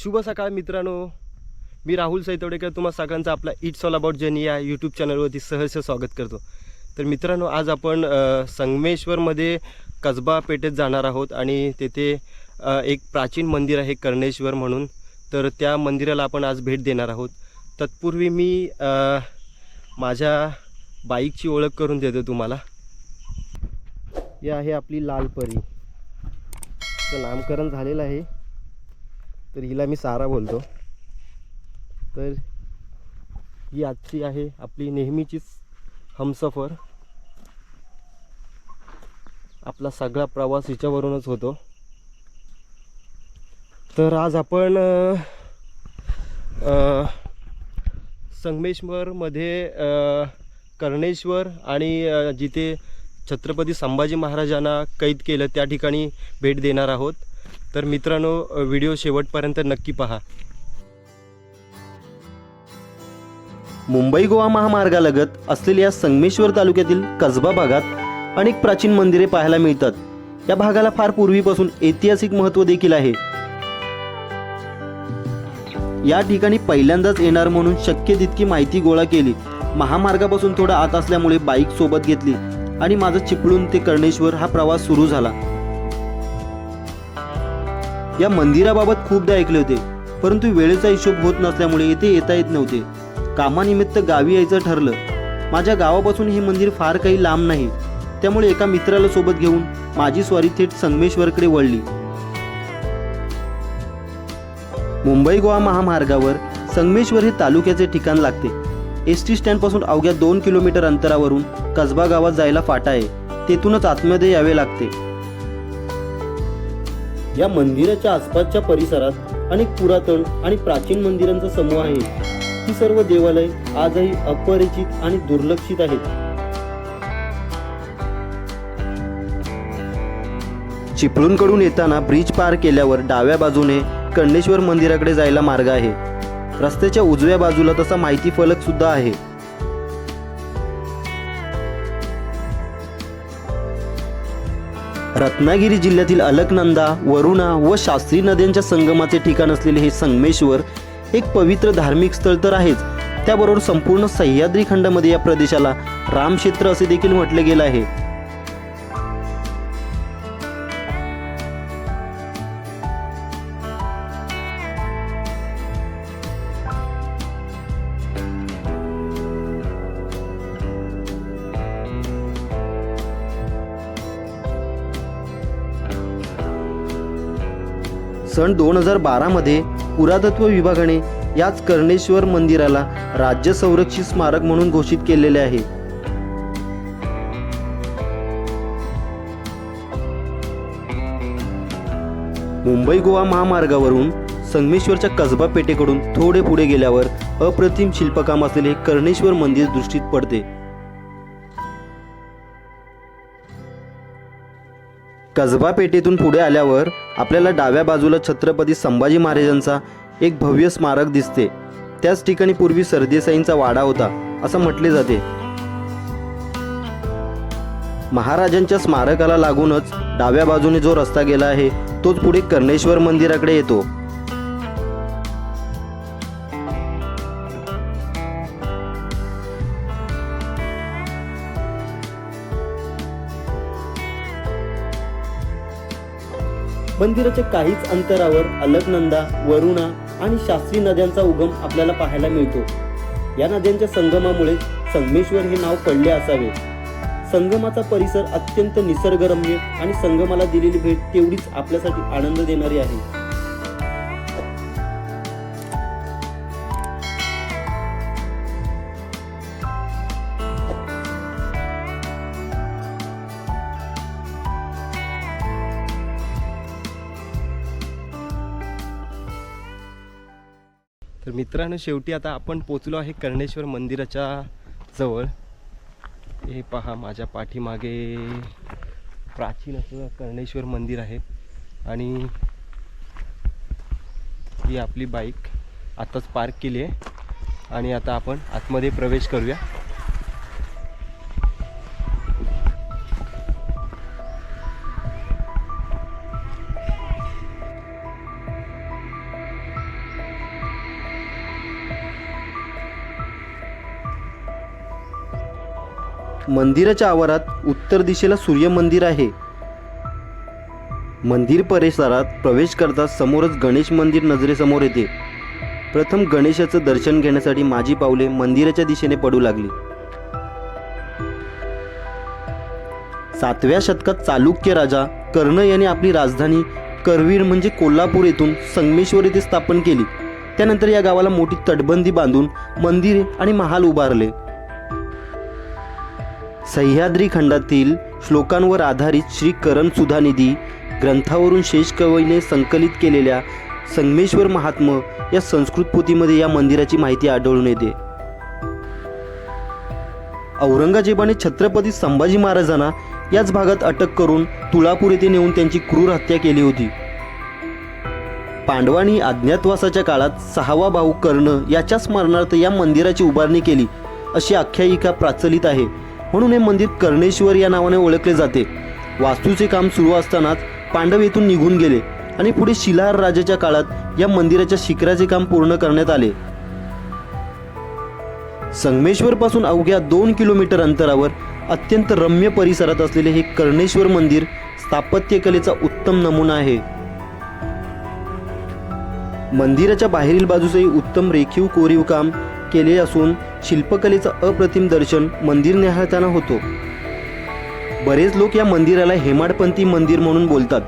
शुभ सकाळ मित्रांनो. मी राहुल सैतवडेकर तुम्हा सगळ्यांचं आपला इट्स ऑल अबाउट जर्नी या यूट्यूब चॅनलवरती सहर्ष स्वागत करतो. तर मित्रांनो आज आपण संगमेश्वरमध्ये कसबा पेठेत जाणार आहोत आणि तेथे एक प्राचीन मंदिर आहे कर्णेश्वर म्हणून. तर त्या मंदिराला आपण आज भेट देणार आहोत. तत्पूर्वी मी माझ्या बाईकची ओळख करून देतो तुम्हाला. ही आहे आपली लालपरी. तिचं नामकरण झालेलं आहे. तर हिला मी सारा बोलतो. तर ही आजची आहे आपली नेहमीचीच हमसफर. आपला सगळा प्रवास हिच्यावरूनच होतो. तर आज आपण संगमेश्वरमध्ये कर्णेश्वर आणि जिथे छत्रपती संभाजी महाराजांना कैद केलं त्या ठिकाणी भेट देणार आहोत. तर मित्रांनो व्हिडिओ शेवटपर्यंत नक्की पहा. मुंबई गोवा महामार्गालगत असलेल्या संगमेश्वर तालुक्यातील कसबा भागात अनेक प्राचीन मंदिरे पाहायला मिळतात. या भागाला फार पूर्वीपासून ऐतिहासिक महत्त्व देखील आहे. या ठिकाणी पहिल्यांदाच येणार म्हणून शक्य तितकी माहिती गोळा केली. महामार्गापासून थोडा आत असल्यामुळे बाईक सोबत घेतली आणि माझं चिपळूण ते कर्णेश्वर हा प्रवास सुरू झाला. या मंदिराबाबत खूपदा ऐकले होते परंतु वेळेचा हिशोब होत नसल्यामुळे येथे येता येत नव्हते. कामानिमित्त गावी यायचं ठरलं. माझ्या गावापासून हे मंदिर फार काही लांब नाही. त्यामुळे एका मित्राला सोबत घेऊन माझी स्वारी थेट संगमेश्वरकडे वळली. मुंबई गोवा महामार्गावर संगमेश्वर हे तालुक्याचे ठिकाण लागते. एस टी स्टँडपासून अवघ्या दोन किलोमीटर अंतरावरून कसबा गावात जायला फाटा आहे. तेथूनच आतमध्ये यावे लागते. या मंदिराच्या आसपासच्या परिसरात अनेक पुरातन आणि प्राचीन मंदिरांचा समूह आहे. ही सर्व देवालय आजही अपरिचित आणि दुर्लक्षित आहेत. चिपळूणकडून येताना ब्रिज पार केल्यावर डाव्या बाजूने कंडेश्वर मंदिराकडे जायला मार्ग आहे. रस्त्याच्या उजव्या बाजूला तसा माहिती फलक सुद्धा आहे. रत्नागिरी जिल्ह्यातील अलकनंदा वरुणा व शास्त्री नद्यांच्या संगमाचे ठिकाण असलेले हे संगमेश्वर एक पवित्र धार्मिक स्थळ तर आहेच. त्याबरोबर संपूर्ण सह्याद्री खंडामध्ये या प्रदेशाला रामक्षेत्र असे देखील म्हटले गेलं आहे. सन दोन हजार बारामध्ये पुरातत्व विभागाने याच कर्णेश्वर मंदिराला राज्य संरक्षित स्मारक म्हणून घोषित केलेले आहे. मुंबई गोवा महामार्गावरून संगमेश्वरच्या कसबा पेठेकडून थोडे पुढे गेल्यावर अप्रतिम शिल्पकाम असलेले कर्णेश्वर मंदिर दृष्टीत पडते. कसबा पेठेतून पुढे आल्यावर आपल्याला डाव्या बाजूला छत्रपती संभाजी महाराजांचा एक भव्य स्मारक दिसते. त्याच ठिकाणी पूर्वी सरदेसाईंचा वाडा होता असं म्हटले जाते. महाराजांच्या स्मारकाला लागूनच डाव्या बाजूने जो रस्ता गेला आहे तोच पुढे कर्णेश्वर मंदिराकडे येतो. मंदिराच्या काहीच अंतरावर अलकनंदा वरुणा आणि शास्त्री नद्यांचा उगम आपल्याला पाहायला मिळतो. या नद्यांच्या संगमामुळे संगमेश्वर हे नाव पडले असावे. संगमाचा परिसर अत्यंत निसर्गरम्य आणि संगमाला दिलेली भेट तेवढीच आपल्यासाठी आनंद देणारी आहे. मित्रांनो शेवटी आता आपण पोचलो आहे कर्णेश्वर मंदिराच्या जवळ. हे पहा माझ्या पाठीमागे प्राचीन असं कर्णेश्वर मंदिर आहे. आणि ही आपली बाईक आत्ताच पार्क केली आहे. आणि आता आपण आतमध्ये प्रवेश करूया. मंदिराच्या आवारात उत्तर दिशेला सूर्य मंदिर आहे. मंदिर परिसरात प्रवेश करता समोरच गणेश मंदिर नजरेसमोर येते. प्रथम गणेशाचं दर्शन घेण्यासाठी माझी पावले मंदिराच्या दिशेने पडू लागली. सातव्या शतकात चालुक्य राजा कर्ण याने आपली राजधानी करवीर म्हणजे कोल्हापूर येथून संगमेश्वर येथे स्थापन केली. त्यानंतर या गावाला मोठी तटबंदी बांधून मंदिरे आणि महाल उभारले. सह्याद्री खंडातील श्लोकांवर आधारित श्री करण सुधानिधी ग्रंथावरून शेषकवयने संकलित केलेल्या संगमेश्वर महात्म या संस्कृत पोथीमध्ये या मंदिराची माहिती आढळून येते. औरंगजेबाने छत्रपती संभाजी महाराजांना याच भागात अटक करून तुळापूर येथे नेऊन त्यांची क्रूर हत्या केली होती. पांडवांनी अज्ञातवासाच्या काळात सहावा भाऊ कर्ण याच्या स्मरणार्थ या मंदिराची उभारणी केली अशी आख्यायिका प्रचलित आहे. म्हणून हे मंदिर कर्णेश्वर या नावाने ओळखले जाते. वास्तूचे काम सुरू असतानाच पांडव येथून निघून गेले आणि पुढे शिलार राजाच्या काळात या मंदिराच्या शिखराचे काम पूर्ण करण्यात आले. संगमेश्वर पासून अवघ्या दोन किलोमीटर अंतरावर अत्यंत रम्य परिसरात असलेले हे कर्णेश्वर मंदिर स्थापत्यकलेचा उत्तम नमुना आहे. मंदिराच्या बाहेरील बाजूसही उत्तम रेखीव कोरीव काम केले असून शिल्पकलेचं अप्रतिम दर्शन मंदिर निहाळताना होतो. बरेच लोक या मंदिराला हेमाडपंथी मंदिर म्हणून बोलतात.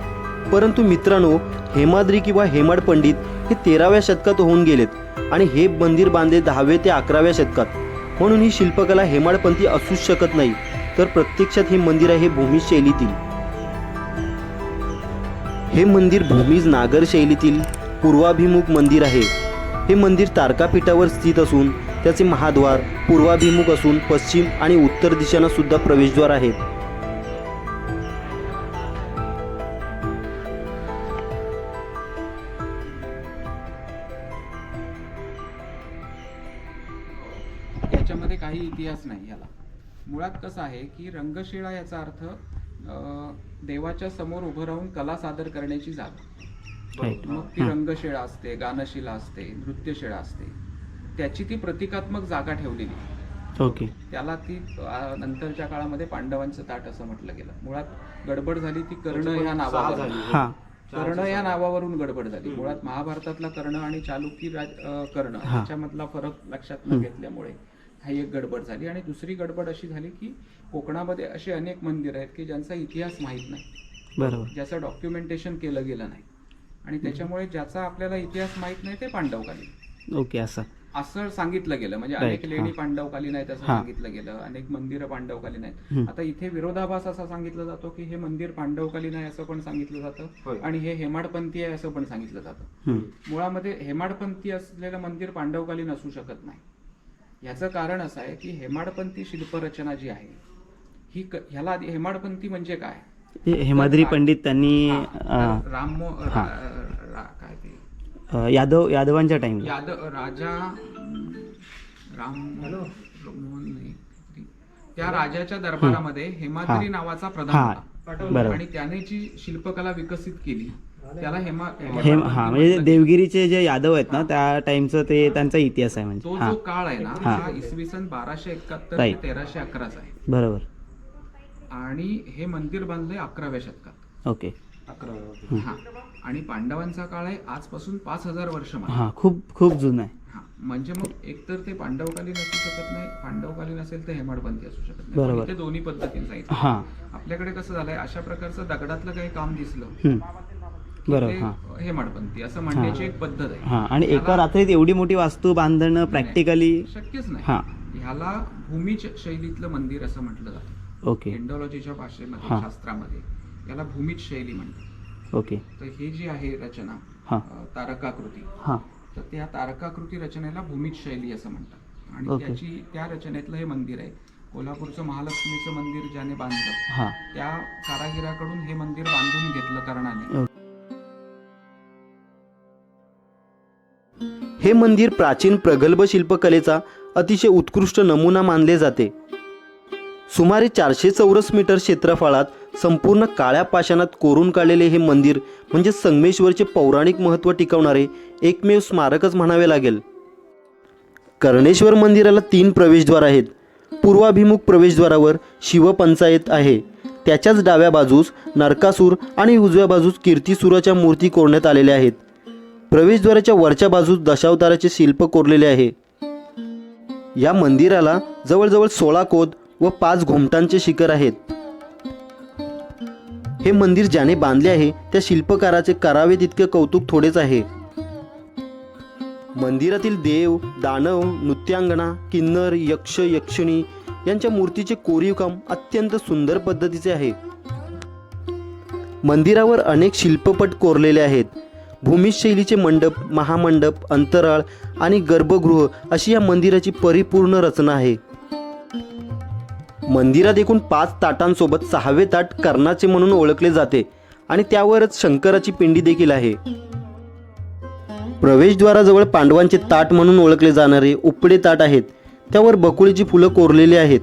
परंतु मित्रांनो हेमाद्री किंवा हेमाड पंडित हे तेराव्या शतकात होऊन गेलेत आणि हे मंदिर बांधले दहावे ते अकराव्या शतकात. म्हणून ही शिल्पकला हेमाडपंथी असूच शकत नाही तर प्रत्यक्षात हे मंदिर आहे भूमी शैलीतील. हे मंदिर भूमीज नागर शैलीतील पूर्वाभिमुख मंदिर आहे. हे मंदिर तारकापीठावर स्थित असून त्याचे महाद्वार पूर्वाभिमुख असून पश्चिम आणि उत्तर दिशांना सुद्धा प्रवेशद्वार आहेत. याच्यामध्ये काही इतिहास नाही याला. मुळात कसं आहे की रंगशिळा याचा अर्थ देवाच्या समोर उभं राहून कला सादर करण्याची जागा. मग ती रंगशिळा असते गानशिला असते नृत्यशिळा असते. त्याची ती प्रतिकात्मक जागा ठेवलेली ओके. त्याला ती नंतरच्या काळामध्ये पांडवांचं ताट असं म्हटलं गेलं. मुळात गडबड झाली ती कर्ण ह्या नावावर हां. कर्ण या नावावरून गडबड झाली. मुळात महाभारतातला कर्ण आणि चालुकी राज कर्ण ह्याच्यामधला फरक लक्षात न घेतल्यामुळे ही एक गडबड झाली. आणि दुसरी गडबड अशी झाली की कोकणामध्ये असे अनेक मंदिर आहेत की ज्यांचा इतिहास माहीत नाही. बरोबर. ज्याचं डॉक्युमेंटेशन केलं गेलं नाही. आणि त्याच्यामुळे ज्याचा आपल्याला इतिहास माहीत नाही ते पांडवकालीन. ओके असं. असं सांगितलं गेलं. म्हणजे अनेक लेणी. पांडवकालीन आहेत असं. सांगितलं गेलं. अनेक मंदिरं पांडवकालीन आहेत. आता इथे विरोधाभास असा सांगितलं जातो की हे मंदिर पांडवकालीन आहे असं पण सांगितलं जातं आणि हे हेमाडपंथी आहे असं पण सांगितलं जातं. मुळामध्ये हेमाडपंथी असलेलं मंदिर पांडवकालीन असू शकत नाही. याचं कारण असं आहे की हेमाडपंथी शिल्परचना जी आहे ही ह्याला आधी हेमाडपंथी म्हणजे काय? हेमाद्री पंडित त्यांनी राम हा. काय ते? यादव यादवांच्या टाइमला यादव राजा राम मोहन. त्या राजाच्या दरबारामध्ये हेमाद्री. नावाचा प्रधान होता. आणि त्याने जी शिल्पकला विकसित केली त्याला हेमा हे हा म्हणजे देवगिरीचे जे यादव आहेत ना त्या टाइमचं ते त्यांचा इतिहास आहे म्हणजे. तो हा. जो काळ आहे ना हा. इसवी सन बाराशे एकाहत्तर. तेराशे अकराचा आहे. बरोबर. आणि हे मंदिर बांधलंय अकराव्या शतकात. ओके. हा. आणि पांडवांचा काळ आहे आजपासून पाच हजार वर्ष मागे. हा खूप खूप जुनं आहे. हा. म्हणजे मग एकतर ते पांडवकालीन असू शकत नाही पांडवकालीन असेल तर हेमाडपंथी असू शकत नाही. बरोबर. पण इथे दोन्ही पद्धतीने सांगितलं हा. आपल्याकडे कसं झालंय अशा प्रकारचं दगडातलं काही काम दिसलं बरोबर ते हा. हेमाडपंथी असं म्हणण्याची एक पद्धत आहे. हा. आणि एका रात्रीत एवढी मोठी वास्तू बांधणं प्रॅक्टिकली शक्यच नाही. हा. ह्याला भूमीच शैलीतलं मंदिर असं म्हटलं जातं. ओके एंडॉलॉजीच्या भाषेमध्ये हा. शास्त्रामध्ये. याला भूमीच शैली म्हणतात. ओके तर हे जी आहे रचना हा. अं, तारकाकृती हा. तर त्या तारकाकृती रचनेला भूमीज शैली असं म्हणतात. आणि ओके. त्याची त्या रचनेतलं हे मंदिर आहे. कोल्हापूरचं महालक्ष्मीचं मंदिर ज्याने बांधलं हा. त्या कारागिराकडून हे मंदिर बांधून घेतलं कर्णाने. हे मंदिर प्राचीन प्रगल्भ शिल्पकलेचा अतिशय उत्कृष्ट नमुना मानले जाते. सुमारे चारशे चौरस मीटर क्षेत्रफळात संपूर्ण काळ्या पाषाणात कोरून काढलेले हे मंदिर म्हणजे संगमेश्वरचे पौराणिक महत्त्व टिकवणारे एकमेव स्मारकच म्हणावे लागेल. कर्णेश्वर मंदिराला तीन प्रवेशद्वार आहेत. पूर्वाभिमुख प्रवेशद्वारावर शिवपंचायत आहे. त्याच्याच डाव्या बाजूस नरकासूर आणि उजव्या बाजूस कीर्तिसुराच्या मूर्ती कोरण्यात आलेल्या आहेत. प्रवेशद्वाराच्या वरच्या बाजूस दशावताराचे शिल्प कोरलेले आहे. या मंदिराला जवळजवळ सोळा कोद व पाच घुमटांचे शिखर आहेत. हे मंदिर ज्याने बांधले आहे त्या शिल्पकाराचे करावे तितके कौतुक थोडेच आहे. मंदिरातील देव दानव नृत्यांगणा किन्नर यक्ष यक्षिणी यांच्या मूर्तीचे कोरीव काम अत्यंत सुंदर पद्धतीचे आहे. मंदिरावर अनेक शिल्पपट कोरलेले आहेत. भूमिशैलीचे मंडप महामंडप अंतराळ आणि गर्भगृह अशी या मंदिराची परिपूर्ण रचना आहे. मंदिरात एकूण पाच ताटांसोबत सहावे ताट कर्णाचे म्हणून ओळखले जाते आणि त्यावरच शंकराची पिंडी देखील आहे. प्रवेशद्वाराजवळ पांडवांचे ताट म्हणून ओळखले जाणारे उपडे ताट आहेत. त्यावर बकुळीची फुलं कोरलेली आहेत.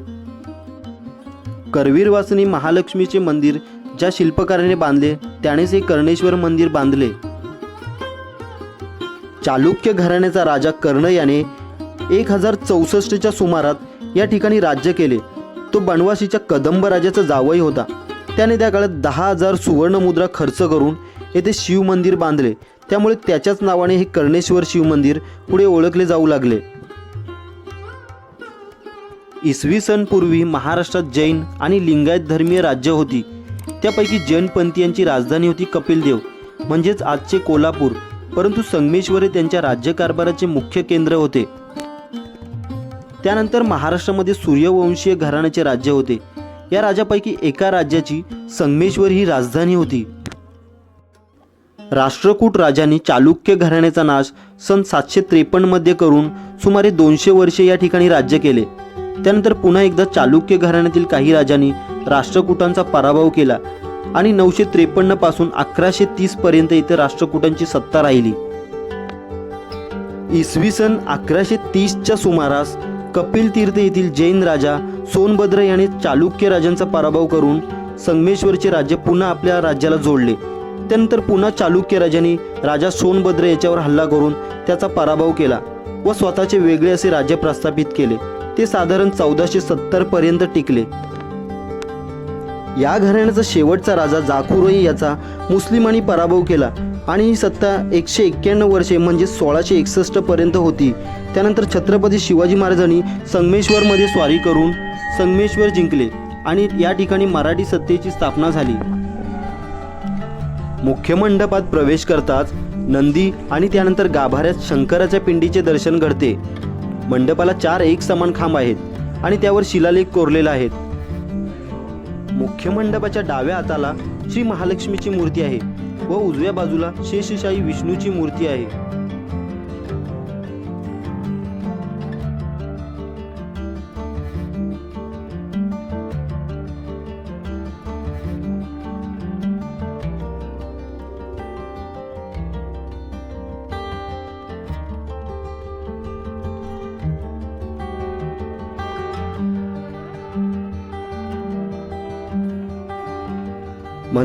करवीर वासनी महालक्ष्मीचे मंदिर ज्या शिल्पकाराने बांधले त्यानेच हे कर्णेश्वर मंदिर बांधले. चालुक्य घराण्याचा राजा कर्ण याने एक हजार चौसष्टच्या सुमारात या ठिकाणी राज्य केले. तो बनवासीच्या कदंब राजाचा जावई होता. त्याने त्या काळात दहा हजार सुवर्णमुद्रा खर्च करून येथे शिवमंदिर बांधले. त्यामुळे त्याच्याच नावाने हे कर्णेश्वर शिवमंदिर पुढे ओळखले जाऊ लागले. इसवी सन पूर्वी महाराष्ट्रात जैन आणि लिंगायत धर्मीय राज्य होती. त्यापैकी जैनपंथीयांची राजधानी होती कपिलदेव म्हणजेच आजचे कोल्हापूर. परंतु संगमेश्वर हे त्यांच्या राज्यकारभाराचे मुख्य केंद्र होते. त्यानंतर महाराष्ट्रामध्ये सूर्यवंशीय घराण्याचे राज्य होते. या राजापैकी एका राज्याची संगमेश्वर ही राजधानी होती. राष्ट्रकूट राजांनी चालुक्य घराण्याचा नाश सन सातशे त्रेपन्नमध्ये करून सुमारे दोनशे वर्षे या ठिकाणी राज्य केले. त्यानंतर पुन्हा एकदा चालुक्य घराण्यातील काही राजांनी राष्ट्रकूटांचा पराभव केला आणि नऊशे त्रेपन्नपासून अकराशे तीस पर्यंत इथे राष्ट्रकूटांची सत्ता राहिली. इसवी सन अकराशे तीसच्या सुमारास कपिल तीर्थ येथील जैन राजा सोनभद्र याने चालुक्य राजांचा पराभव करून संगमेश्वरचे राज्य पुन्हा आपल्या राज्याला जोडले. त्यानंतर पुन्हा चालुक्य राजांनी राजा सोनभद्र याच्यावर हल्ला करून त्याचा पराभव केला व स्वतःचे वेगळे असे राज्य प्रस्थापित केले. ते साधारण चौदाशे सत्तर पर्यंत टिकले. या घराण्याचा शेवटचा राजा जाकुरोई याचा मुस्लिमांनी पराभव केला. आणि ही सत्ता एकशे एक्क्याण्णव वर्षे म्हणजे सोळाशे एकसष्ट पर्यंत होती. त्यानंतर छत्रपती शिवाजी महाराजांनी संगमेश्वरमध्ये स्वारी करून संगमेश्वर जिंकले आणि या ठिकाणी मराठी सत्तेची स्थापना झाली. मुख्य मंडपात प्रवेश करताच नंदी आणि त्यानंतर गाभाऱ्यात शंकराच्या पिंडीचे दर्शन घडते. मंडपाला चार एक समान खांब आहेत आणि त्यावर शिलालेख कोरलेला आहेत मुख्य मंडपाच्या डाव्या हाताला श्री महालक्ष्मीची मूर्ती आहे. व उजव्या बाजूला शेषशाही विष्णूची मूर्ती आहे.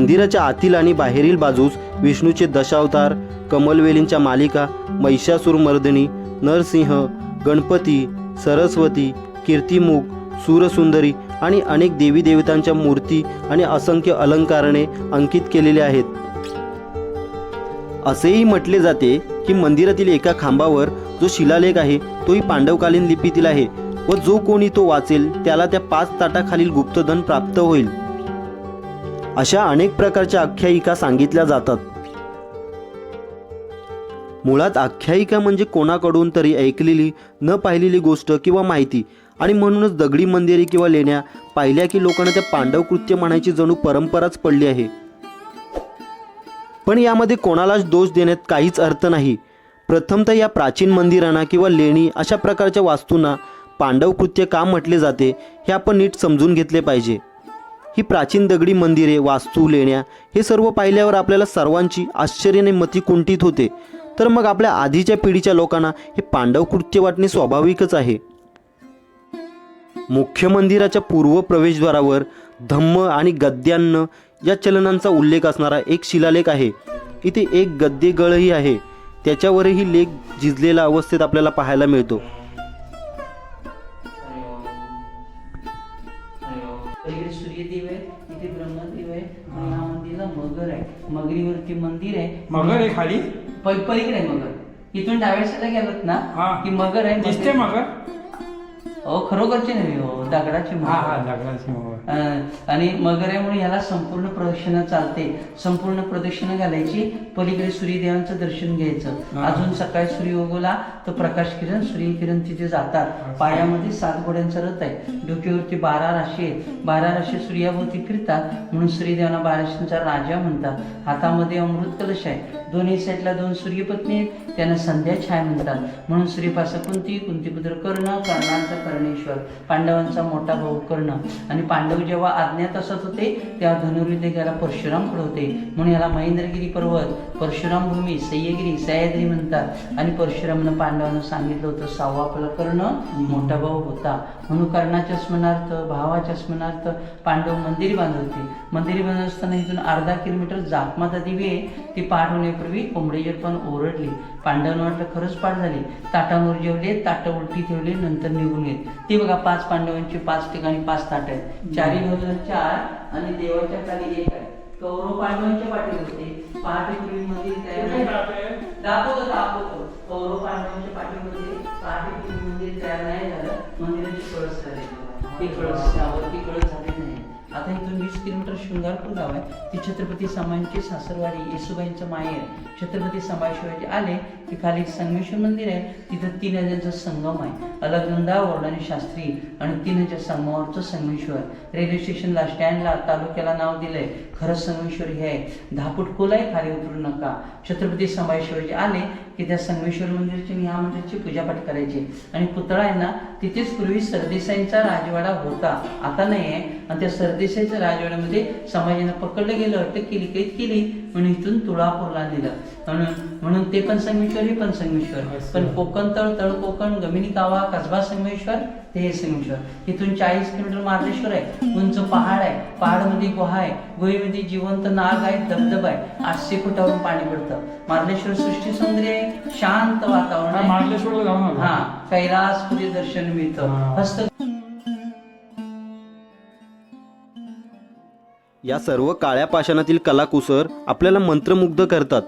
मंदिराच्या आतील आणि बाहेरील बाजूस विष्णूचे दशावतार कमलवेलींच्या मालिका महिषासूर मर्दिनी नरसिंह गणपती सरस्वती कीर्तिमुख सूरसुंदरी आणि अनेक देवी देवतांच्या मूर्ती आणि असंख्य अलंकारणे अंकित केलेले आहेत. असेही म्हटले जाते की मंदिरातील एका खांबावर जो शिलालेख आहे तोही पांडवकालीन लिपीतील आहे व जो कोणी तो वाचेल त्याला त्या पाच ताटाखालील गुप्तधन प्राप्त होईल. अशा अनेक प्रकारच्या आख्यायिका सांगितल्या जातात. मुळात आख्यायिका म्हणजे कोणाकडून तरी ऐकलेली न पाहिलेली गोष्ट किंवा माहिती आणि म्हणूनच दगडी मंदिरे किंवा लेण्या पाहिल्या की लोकांना त्या पांडव कृत्य म्हणायची जणू परंपराच पडली आहे. पण यामध्ये कोणालाच दोष देण्यात काहीच अर्थ नाही. प्रथमतः या प्राचीन मंदिरांना किंवा लेणी अशा प्रकारच्या वास्तूंना पांडव कृत्य का म्हटले जाते हे आपण नीट समजून घेतले पाहिजे. ही प्राचीन दगडी मंदिरे वास्तू लेण्या हे सर्व पाहिल्यावर आपल्याला सर्वांची आश्चर्याने मती कुंठित होते. तर मग आपल्या आधीच्या पिढीच्या लोकांना हे पांडव कृत्य वाटणे स्वाभाविकच आहे. मुख्य मंदिराच्या पूर्व प्रवेशद्वारावर धम्म आणि गद्यान्न या चलनांचा उल्लेख असणारा एक शिलालेख आहे. इथे एक गद्यगळही आहे. त्याच्यावरही लेख झिजलेला अवस्थेत आपल्याला पाहायला मिळतो. मगरीवरती मंदिर आहे. मगर आहे खाली? प- पलीकडे आहे मगर. इथून डाव्या साईडला गेलात ना हा. की मगर आहे दिसते मगर. हो खरोखरचे नाही हो दगडाचे हा हा दगडाची अं, आणि म्हणून ह्याला संपूर्ण प्रदक्षिणा चालते. संपूर्ण प्रदक्षिणा घालायची पलीकडे सूर्यदेवांचं दर्शन घ्यायचं. हा. अजून सकाळी सूर्य उगवला तर प्रकाश किरण सूर्यकिरण तिथे जातात. पायामध्ये सात घोड्यांचा रथ आहे. डोक्यावरती बारा राशी आहेत. बारा राशी सूर्याभोवती फिरतात म्हणून सूर्यदेवांना बाराशींचा राजा म्हणतात. हातामध्ये अमृत कलश आहे. दोन्ही साईडला दोन सूर्यपत्नी आहेत त्यांना संध्या छाया म्हणतात. म्हणून सूर्यपासा कुंती कुंतीपुत्र कर्ण कर्णांचा कर्णेश्वर. पांडवांचा मोठा भाऊ कर्ण. आणि पांडव जेव्हा आज्ञात असत होते तेव्हा धनुर्विद्या परशुराम होते. म्हणून याला महेंद्रगिरी पर्वत परशुराम भूमी सह्यगिरी सह्याद्री म्हणतात. आणि परशुरामनं पांडवांना सांगितलं होतं सहावा आपला कर्ण मोठा भाऊ होता. म्हणून कर्णाच्या स्मरणार्थ भावाच्या स्मरणार्थ पांडव मंदिर बांधत होते. मंदिर बांधत असताना इथून अर्धा किलोमीटर जाकमाता देवी आहे ती पाठवणे होण्यापूर्वी कोंबडेजर पण ओरडली. पांडवांना वाटलं खरंच पाठ झाली. ताटांवर जेवले ताटं उलटी ठेवले नंतर निघून येत ती बघा पाच पांडवांची पाच ठिकाणी पाच ताट आहेत. चारी बाजूला चार आणि देवाच्या खाली एक आहे. कौरव पांडवांच्या पाठी होते. तयार नाही. दाखवतो दाखवतो. कौरव पांडवांच्या पाठीमध्ये पहाटेपूर्वी मंदिर तयार नाही झालं. मंदिराची कळस झाली. ती कळस त्यावरती कळस झाली नाही. आता इथून वीस किलोमीटर शृंगारपूर गाव आहे ती छत्रपती समांची सासरवाडी येसुबाईंचं माहेर छत्रपती समाय शिवाजी आले की खाली संगमेश्वर मंदिर आहे. तिथं तीन नद्यांचा संगम आहे. अलगनंदा वर्णाने शास्त्री आणि तीन हजार संगमावरचं संगमेश्वर. रेल्वे स्टेशनला स्टँडला तालुक्याला नाव दिलंय. खरं संगमेश्वर हे आहे. दहा फूट खोल आहे खाली उतरू नका. छत्रपती संभाजी शिवाजी आले की त्या संगमेश्वर मंदिरची आणि ह्या मंदिरची पूजापाठ करायची. आणि पुतळा आहे ना तिथेच पूर्वी सरदेसाईंचा राजवाडा होता. आता नाही आहे आणि त्या सरदेसाईच्या राजवाड्यामध्ये समाजानं पकडलं गेलं अटक केली कैद केली म्हणून इथून तुळापूरला नेलं. म्हणून म्हणून ते पण संगमेश्वर हे पण संगमेश्वर. पण कोकण तळ तळ कोकण गमिनी कावा कसबा संगमेश्वर ते हे संगमेश्वर. इथून चाळीस किलोमीटर मार्लेश्वर आहे. उंच पहाड आहे. पहाडमध्ये गुहा आहे. गुहेमध्ये जिवंत नाग आहे धबधबा आहे. आठशे फुटावरून पाणी पडतं. मार्लेश्वर सृष्टी सौंदर्य आहे. शांत वातावरण आहे. हा कैलास सूर्य दर्शन मिळतं. हस्त या सर्व काळ्या पाषाणातील कलाकुसर आपल्याला मंत्रमुग्ध करतात.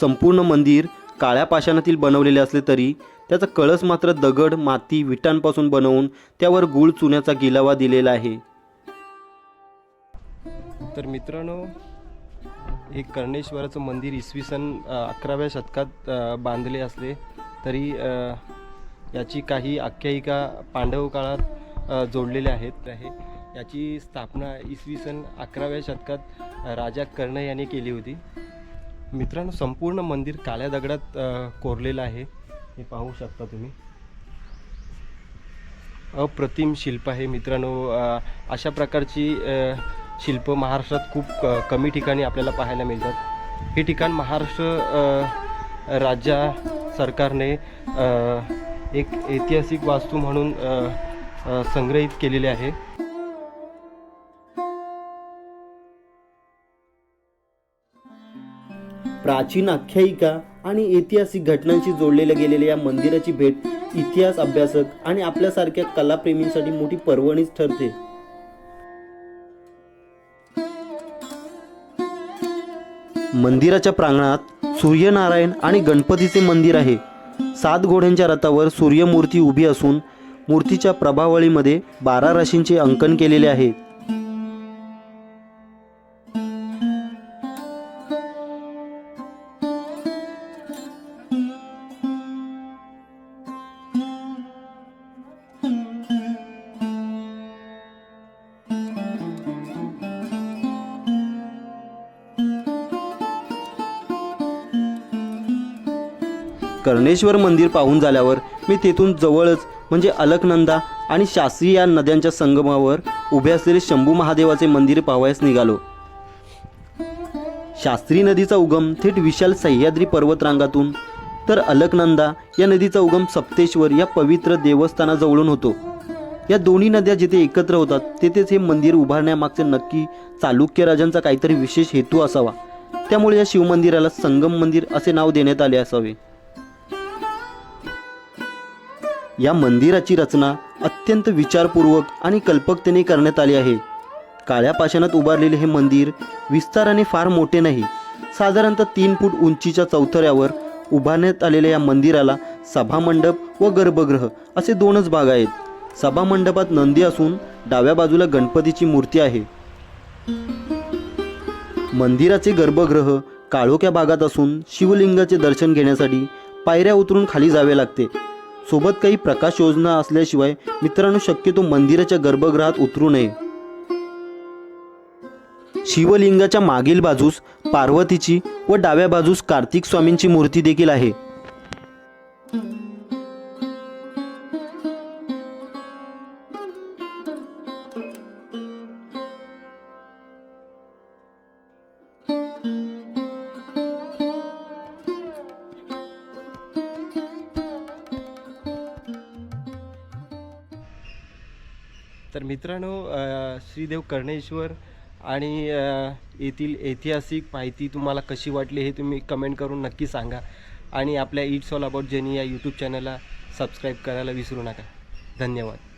संपूर्ण मंदिर काळ्या पाषाणातील बनवलेले असले तरी त्याचा कळस मात्र दगड माती विटांपासून बनवून त्यावर गुळ चुन्याचा गिलावा दिलेला आहे. तर मित्रांनो एक कर्णेश्वराचं मंदिर इसवी सन अकराव्या शतकात बांधले असले तरी याची काही आख्यायिका पांडव काळात जोडलेल्या आहेत. आहे याची स्थापना इसवी सन अकराव्या शतकात राजा कर्ण याने केली होती. मित्रांनो संपूर्ण मंदिर काळ्या दगडात कोरलेलं आहे. हे पाहू शकता तुम्ही. अप्रतिम शिल्प आहे मित्रांनो. अशा प्रकारची शिल्प महाराष्ट्रात खूप कमी ठिकाणी आपल्याला पाहायला मिळतात. हे ठिकाण महाराष्ट्र राज्या सरकारने एक ऐतिहासिक वास्तू म्हणून संग्रहित केलेले आहे. प्राचीन आख्यायिका आणि ऐतिहासिक घटनांशी जोडलेल्या गेलेल्या या मंदिराची भेट इतिहास अभ्यासक आणि आपल्यासारख्या कलाप्रेमींसाठी मोठी पर्वणीच ठरते. मंदिराच्या प्रांगणात सूर्यनारायण आणि गणपतीचे मंदिर आहे. सात घोड्यांच्या रथावर सूर्यमूर्ती उभी असून मूर्तीच्या प्रभावळीमध्ये बारा राशींचे अंकन केलेले आहे. कर्णेश्वर मंदिर पाहून झाल्यावर मी तेथून जवळच म्हणजे अलकनंदा आणि शास्त्री या नद्यांच्या संगमावर उभे असलेले शंभू महादेवाचे मंदिर पाहावयास निघालो. शास्त्री नदीचा उगम थेट विशाल सह्याद्री पर्वतरांगातून तर अलकनंदा या नदीचा उगम सप्तेश्वर या पवित्र देवस्थानाजवळून होतो. या दोन्ही नद्या जिथे एकत्र होतात तेथेच हे मंदिर उभारण्यामागचे नक्की चालुक्य राजांचा काहीतरी विशेष हेतू असावा. त्यामुळे या शिवमंदिराला संगम मंदिर असे नाव देण्यात आले असावे. या मंदिराची रचना अत्यंत विचारपूर्वक आणि कल्पकतेने करण्यात आली आहे. काळ्या पाषाणात उभारलेले हे मंदिर विस्ताराने फार मोठे नाही. साधारणतः तीन फूट उंचीच्या चौथऱ्यावर उभारण्यात आलेल्या या मंदिराला सभामंडप व गर्भगृह असे दोनच भाग आहेत. सभामंडपात नंदी असून डाव्या बाजूला गणपतीची मूर्ती आहे. मंदिराचे गर्भगृह काळोख्या भागात असून शिवलिंगाचे दर्शन घेण्यासाठी पायऱ्या उतरून खाली जावे लागते. सोबत काही प्रकाश योजना असल्याशिवाय मित्रांनो शक्यतो मंदिराच्या गर्भगृहात उतरू नये. शिवलिंगाच्या मागील बाजूस पार्वतीची व डाव्या बाजूस कार्तिक स्वामींची मूर्ती देखील आहे. तर मित्रांनो श्रीदेव कर्णेश्वर आणि येथील ऐतिहासिक माहिती तुम्हाला कशी वाटली हे तुम्ही कमेंट करून नक्की सांगा. आणि आपल्या इट्स ऑल अबाउट जेनी या यूट्यूब चॅनलला सबस्क्राईब करायला विसरू नका. धन्यवाद.